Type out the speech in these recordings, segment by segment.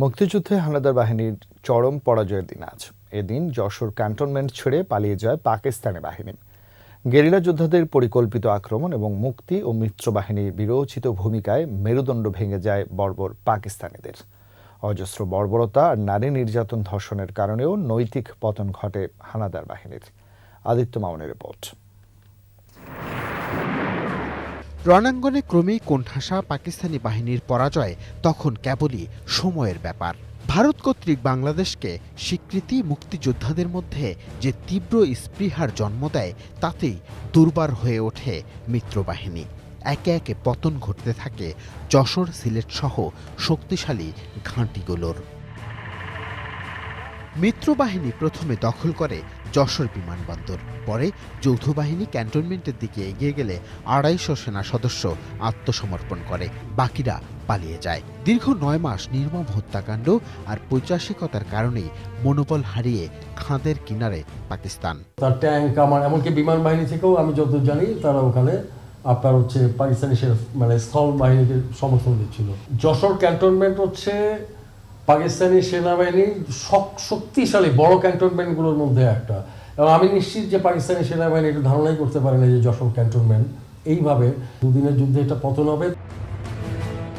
মুক্তিযুদ্ধে হানাদার বাহিনীর চরম পরাজয়ের দিন আজ। এদিন যশোর ক্যান্টনমেন্ট ছেড়ে পালিয়ে যায় পাকিস্তানি বাহিনী। গেরিলা যোদ্ধাদের পরিকল্পিত আক্রমণ এবং মুক্তি ও মিত্র বাহিনীর বিরোচিত ভূমিকায় মেরুদণ্ড ভেঙে যায় বর্বর পাকিস্তানিদের। অজস্র বর্বরতা আর নারী নির্যাতন ধর্ষণের কারণেও নৈতিক পতন ঘটে হানাদার বাহিনীর। আদিত্য মামনের রিপোর্ট। রণাঙ্গনে ক্রমেই কোণঠাসা পাকিস্তানি বাহিনীর পরাজয়, তখন কেবলই সময়ের ব্যাপার। ভারত কর্তৃক বাংলাদেশকে স্বীকৃতি মুক্তিযোদ্ধাদের মধ্যে যে তীব্র স্পৃহার জন্ম দেয়, তাতেই দুর্বার হয়ে ওঠে মিত্রবাহিনী। একে একে পতন ঘটতে থাকে যশোর সিলেট সহ শক্তিশালী ঘাঁটিগুলোর। মিত্রবাহিনী প্রথমে দখল করে যশোর বিমানবন্দর। পরে যৌথ বাহিনী ক্যান্টনমেন্টের দিকে এগিয়ে গেলে আড়াইশো সেনা সদস্য আত্মসমর্পণ করে, বাকিরা পালিয়ে যায়। দীর্ঘ নয় মাস নির্মম হত্যাকাণ্ড আর পৈচাসিকতার কারণেই মনোবল হারিয়ে খাঁদের কিনারে পাকিস্তান। তার ট্যাঙ্ক আমার, এমনকি বিমান বাহিনী থেকেও আমি যতদূর জানি তারা ওখানে আপনার হচ্ছে পাকিস্তানি মানে স্থল বাহিনীকে সমর্থন দিচ্ছিল। যশোর ক্যান্টনমেন্ট হচ্ছে পাকিস্তানি সেনাবাহিনীর শক- শক্তিশালী বড় ক্যান্টনমেন্টগুলোর মধ্যে একটা। এবং আমি নিশ্চিত যে পাকিস্তানি সেনাবাহিনী এটা ধারণাই করতে পারে না যে যশোর ক্যান্টনমেন্ট। এইভাবে দুদিনের যুদ্ধে এটা পতন হবে।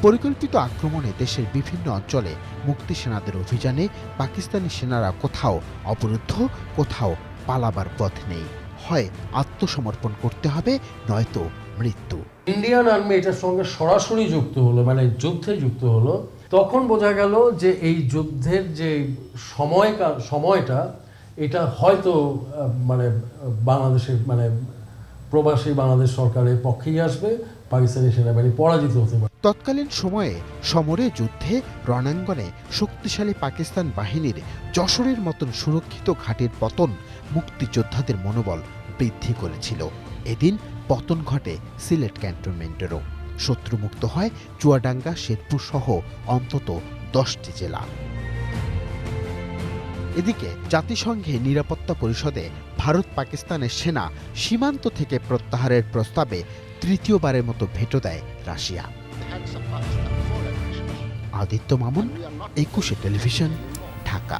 পরিকল্পিত আক্রমণে দেশের বিভিন্ন অঞ্চলে মুক্তি সেনাদের অভিযানে পাকিস্তানি সেনারা কোথাও অবরুদ্ধ, কোথাও পালাবার পথ নেই। হয়, আত্মসমর্পণ করতে হবে, নয়তো মৃত্যু। ইন্ডিয়ান আর্মি এটার সঙ্গে সরাসরি যুক্ত হলো মানে যুদ্ধে যুক্ত হলো, তখন বোঝা গেল যে এই যুদ্ধের যে সময় সময়টা, এটা হয়তো মানে বাংলাদেশের মানে প্রবাসী বাংলাদেশ সরকারের পক্ষেই আসবে পাকিস্তানি সেনাবাহিনী পরাজিত হতে পারে। তৎকালীন সময়ে সমরে যুদ্ধে রণাঙ্গনে শক্তিশালী পাকিস্তান বাহিনীর যশোরের মতন সুরক্ষিত ঘাটের পতন মুক্তিযোদ্ধাদের মনোবল বৃদ্ধি করেছিল। এদিন পতন ঘটে সিলেট ক্যান্টনমেন্টেরও। শত্রুমুক্ত হয় চুয়াডাঙ্গা, শেরপুর সহ অন্তত দশটি জেলা। এদিকে জাতিসংঘে নিরাপত্তা পরিষদে ভারত পাকিস্তানের সেনা সীমান্ত থেকে প্রত্যাহারের প্রস্তাবে তৃতীয়বারের মতো ভেটো দেয় রাশিয়া। আদিত্য মামুন একুশে টেলিভিশন ঢাকা।